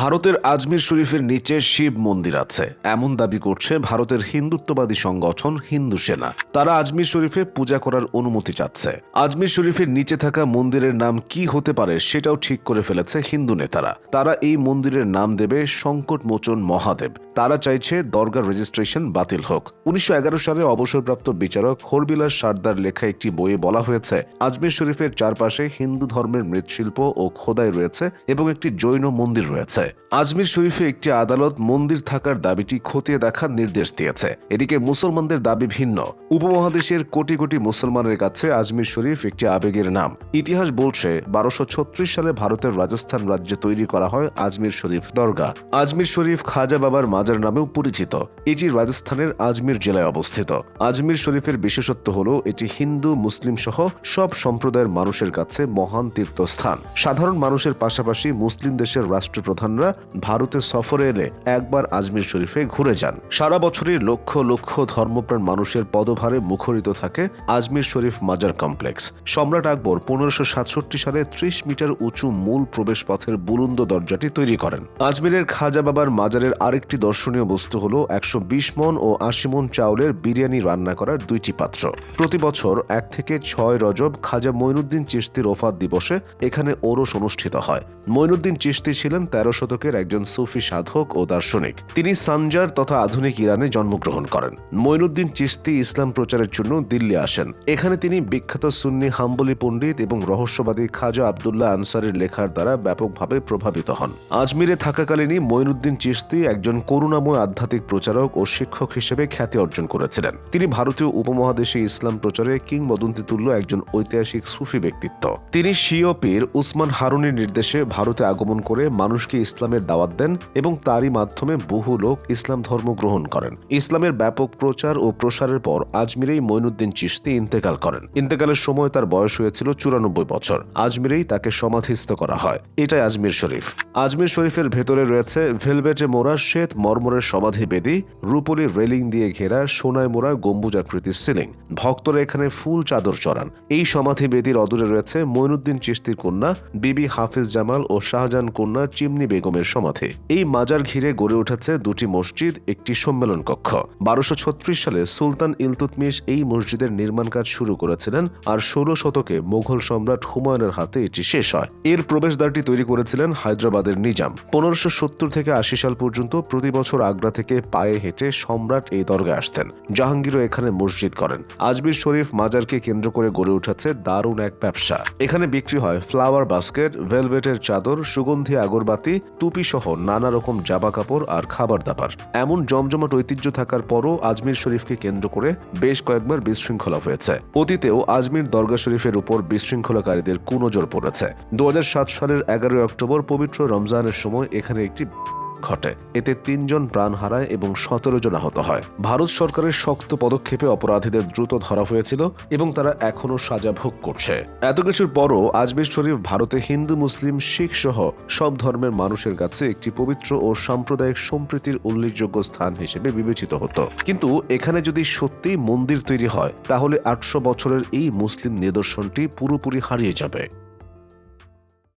ভারতের আজমির শরীফের নিচে শিব মন্দির আছে। এমন দাবি করছে ভারতের হিন্দুত্ববাদী সংগঠন হিন্দু সেনা। তারা আজমির শরীফে পূজা করার অনুমতি চাচ্ছে। আজমির শরীফের নিচে থাকা মন্দিরের নাম কি হতে পারে সেটাও ঠিক করে ফেলেছে হিন্দু নেতারা। তারা এই মন্দিরের নাম দেবে সংকট মোচন মহাদেব। তারা চাইছে দরগার রেজিস্ট্রেশন বাতিল হোক। উনিশশো এগারো সালে অবসরপ্রাপ্ত বিচারক হরবিলাস সারদার লেখা একটি বইয়ে বলা হয়েছে, আজমির শরীফের চারপাশে হিন্দু ধর্মের মৃৎশিল্প ও খোদাই রয়েছে এবং একটি জৈন মন্দির রয়েছে। আজমির শরীফে একটি আদালত মন্দির থাকার দাবিটি খতিয়ে দেখার নির্দেশ দিয়েছে। এদিকে মুসলমানদের দাবি ভিন্ন। উপমহাদেশের কোটি কোটি মুসলমানের কাছে আজমির শরীফ একটি আবেগের নাম। ইতিহাস বলছে, বারোশো সালে ভারতের রাজস্থান রাজ্যে তৈরি করা হয় আজমির শরীফ দরগা। আজমির শরীফ খাজা বাবার মাজার নামেও পরিচিত। এটি রাজস্থানের আজমির জেলায় অবস্থিত। আজমির শরীফের বিশেষত্ব হল, এটি হিন্দু, মুসলিম সহ সব সম্প্রদায়ের মানুষের কাছে মহান তীর্থস্থান। সাধারণ মানুষের পাশাপাশি মুসলিম দেশের রাষ্ট্রপ্রধানরা ভারতে সফরে এলে একবার আজমির শরীফে ঘুরে যান। সারা বছরই লক্ষ লক্ষ ধর্মপ্রাণ মানুষের পদভারে মুখরিত থাকে আজমির শরীফ মাজার কমপ্লেক্স। সম্রাট আকবর পনেরোশো সাতষট্টি সালে ত্রিশ মিটার উঁচু মূল প্রবেশ পথের বুলন্দ দরজাটি তৈরি করেন। আজমিরের খাজা বাবার মাজারের আরেকটি দর্শনীয় বস্তু হল একশো বিশ মন ও আশি মন চাউলের বিরিয়ানি রান্না করার দুইটি পাত্র। প্রতি বছর এক থেকে ছয় রজব খাজা মঈনুদ্দিন চিশতির ওফাত দিবসে এখানে ওরস অনুষ্ঠিত হয়। মঈনুদ্দিন চিশতি ছিলেন তেরো শতকের একজন সুফি সাধক ও দার্শনিক। তিনি সানজার তথা আধুনিক ইরানে জন্মগ্রহণ করেন। মঈনুদ্দিন চিশতি ইসলাম প্রচারের জন্য দিল্লি আসেন। এখানে তিনি বিখ্যাত সুন্নি হাম্বলি পণ্ডিত এবং রহস্যবাদী খাজা আবদুল্লাহ আনসারের লেখার দ্বারা ব্যাপকভাবে প্রভাবিত হন। আজমিরে থাকাকালীনই মঈনুদ্দিন চিশতি একজন করুণাময় আধ্যাত্মিক প্রচারক ও শিক্ষক হিসেবে খ্যাতি অর্জন করেছিলেন। তিনি ভারতীয় উপমহাদেশে ইসলাম প্রচারে কিংবদন্তি তুল্য একজন ঐতিহাসিক সুফি ব্যক্তিত্ব। তিনি শিও পীর উসমান হারুনির নির্দেশে ভারতে আগমন করে মানুষকে ইসলামের দাওয়াত দেন এবং তারই মাধ্যমে বহু লোক ইসলাম ধর্ম গ্রহণ করেন। ইসলামের ব্যাপক প্রচার ও প্রসারের পর আজমিরেই মঈনুদ্দিন চিশতি ইন্তেকাল করেন। ইন্তেকালের সময় তার বয়স হয়েছিল চুরানব্বই বছর। আজমিরেই তাকে সমাধিস্থ করা হয়। এটাই আজমির শরীফ। আজমির শরীফের ভেতরে রয়েছে ভেলভেটে মোড়া শ্বেত মর্মরের সমাধি বেদি রূপলি রেলিং দিয়ে ঘেরা সোনায় মোড়া গম্বুজাকৃতির সিলিং। ভক্তরা এখানে ফুল চাদর চড়ান। এই সমাধি বেদির অদূরে রয়েছে মঈনুদ্দিন চিশতির কন্যা, বিবি হাফিজ জামাল ও শাহজাহান কন্যা চিমনি বেগমের সমাধি। এই মাজার ঘিরে গড়ে উঠেছে দুটি মসজিদ, একটি সম্মেলন কক্ষ। বারোশো সালে সুলতান ইলতুতমিশ এই মসজিদের নির্মাণ কাজ শুরু করেছিলেন আর ষোলো শতকে মুঘল সম্রাট হুমায়ুনের হাতে এটি শেষ হয়। এর প্রবেশদ্বারটি তৈরি করেছিলেন হায়দ্রাবাদের নিজাম। পনেরোশো সত্তর থেকে আশি সাল পর্যন্ত প্রতি বছর আগ্রা থেকে পায়ে হেঁটে সম্রাট এই দরগায় আসতেন, জাহাঙ্গীরও এখানে মসজিদ করেন। আজমির শরীফ মাজারকে কেন্দ্র করে গড়ে উঠেছে দারুণ এক ব্যবসা। এখানে বিক্রি হয় ফ্লাওয়ার বাস্কেট, ভেলভেটের চাদর, সুগন্ধি আগরবাতি টুপি সহ নানা রকম জামা কাপড় আর খাবার দাবার। এমন জমজমাট ঐতিহ্য থাকার পরও আজমির শরীফকে কেন্দ্র করে বেশ কয়েকবার বিশৃঙ্খলা হয়েছে। অতীতেও আজমির দরগা শরীফের উপর বিশৃঙ্খলাকারীদের কুনজর পড়েছে। দু হাজার সাত সালের এগারোই অক্টোবর পবিত্র রমজানের সময় এখানে একটি ঘটে। এতে তিনজন প্রাণ হারায় এবং সতেরো জন আহত হয়। ভারত সরকারের শক্ত পদক্ষেপে অপরাধীদের দ্রুত ধরা হয়েছিল এবং তারা এখনও সাজা ভোগ করছে। এত কিছুর পরও আজমির শরীফ ভারতে হিন্দু, মুসলিম, শিখ সহ সব ধর্মের মানুষের কাছে একটি পবিত্র ও সাম্প্রদায়িক সম্প্রীতির উল্লেখযোগ্য স্থান হিসেবে বিবেচিত হতো। কিন্তু এখানে যদি সত্যিই মন্দির তৈরি হয়, তাহলে আটশো বছরের এই মুসলিম নিদর্শনটি পুরোপুরি হারিয়ে যাবে।